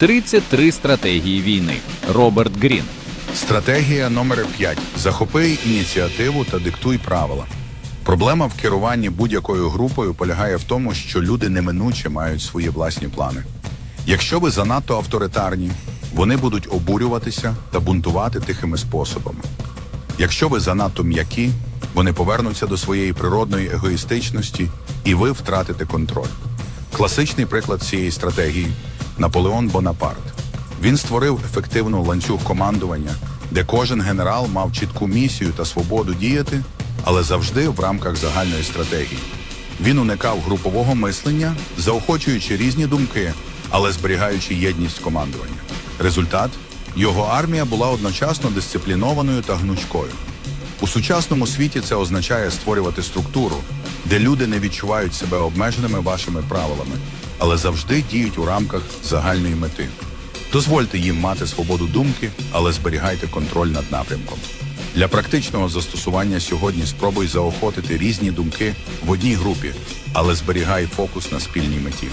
33 стратегії війни. Роберт Грін. Стратегія номер 5. Захопи ініціативу та диктуй правила. Проблема в керуванні будь-якою групою полягає в тому, що люди неминуче мають свої власні плани. Якщо ви занадто авторитарні, вони будуть обурюватися та бунтувати тихими способами. Якщо ви занадто м'які, вони повернуться до своєї природної егоїстичності, і ви втратите контроль. Класичний приклад цієї стратегії Наполеон Бонапарт. Він створив ефективну ланцюг командування, де кожен генерал мав чітку місію та свободу діяти, але завжди в рамках загальної стратегії. Він уникав групового мислення, заохочуючи різні думки, але зберігаючи єдність командування. Результат його армія була одночасно дисциплінованою та гнучкою. У сучасному світі це означає створювати структуру, де люди не відчувають себе обмеженими вашими правилами, але завжди діють у рамках загальної мети. Дозвольте їм мати свободу думки, але зберігайте контроль над напрямком. Для практичного застосування сьогодні спробуй заохотити різні думки в одній групі, але зберігай фокус на спільній меті.